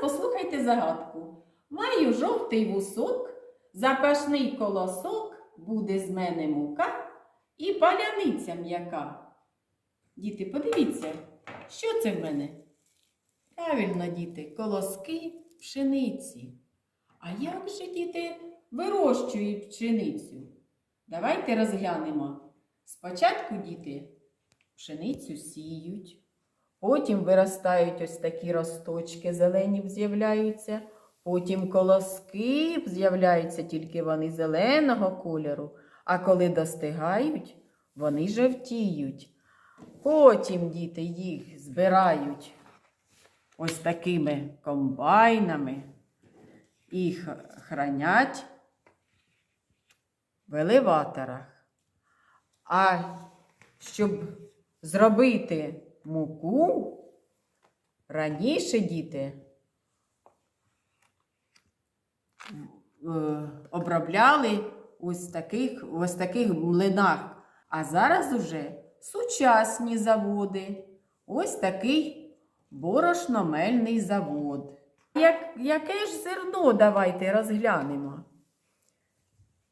послухайте загадку. Маю жовтий вусок, запашний колосок, буде з мене мука і паляниця м'яка. Діти, подивіться, що це в мене? Правильно, діти, колоски пшениці. А як же діти вирощують пшеницю? Давайте розглянемо. Спочатку діти пшеницю сіють, потім виростають ось такі росточки, зелені з'являються, потім колоски з'являються тільки вони зеленого кольору, а коли достигають, вони жовтіють. Потім діти їх збирають ось такими комбайнами і хранять в елеваторах. А щоб зробити муку, раніше діти е, обробляли ось таких, ось таких млинах. А зараз уже сучасні заводи. Ось такий борошномельний завод. Як, яке ж зерно давайте розглянемо?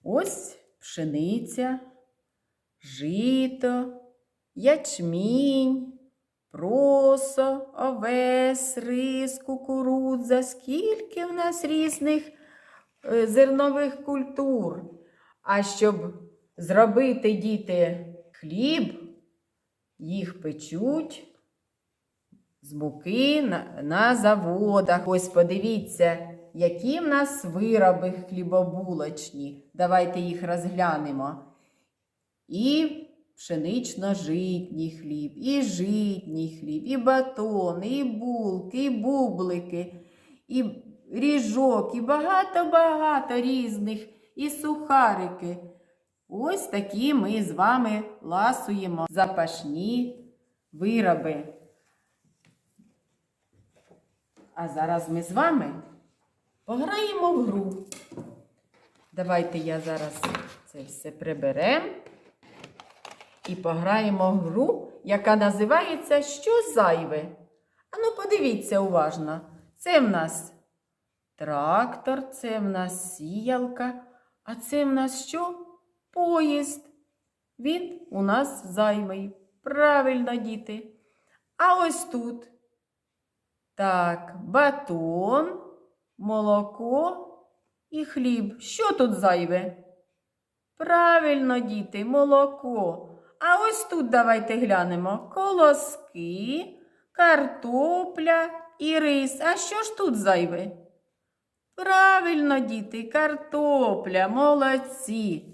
Ось пшениця, жито, ячмінь, просо, овес, рис, кукурудза. Скільки в нас різних е, зернових культур. А щоб зробити діти хліб, їх печуть з муки на, на заводах. Ось подивіться, які в нас вироби хлібобулочні. Давайте їх розглянемо. І пшенично-житній хліб, і житній хліб, і батон, і булки, і бублики, і ріжок, і багато-багато різних, і сухарики. Ось такі ми з вами ласуємо запашні вироби. А зараз ми з вами пограємо в гру. Давайте я зараз це все приберемо і пограємо в гру, яка називається Що зайве? Ану, подивіться уважно. Це в нас трактор, це в нас сіялка, а це в нас що? Поїзд. Він у нас зайвий. Правильно, діти. А ось тут. Так, батон, молоко і хліб. Що тут зайве? Правильно, діти, молоко. А ось тут давайте глянемо колоски, картопля і рис. А що ж тут зайве? Правильно, діти, картопля, молодці.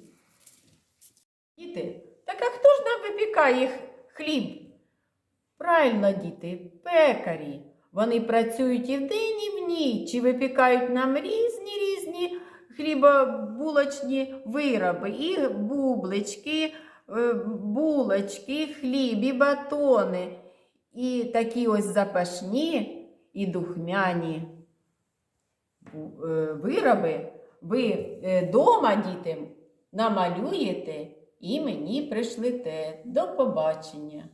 Діти, так а хто ж нам випікає хліб? Правильно, діти, пекарі. Вони працюють і вдень, і в ніч, і випікають нам різні різні хлібобулочні вироби, і бублички, булочки, і хліб, батони. І такі ось запашні і духмяні е, вироби ви дома, діти, намалюєте і мені пришлете. До побачення!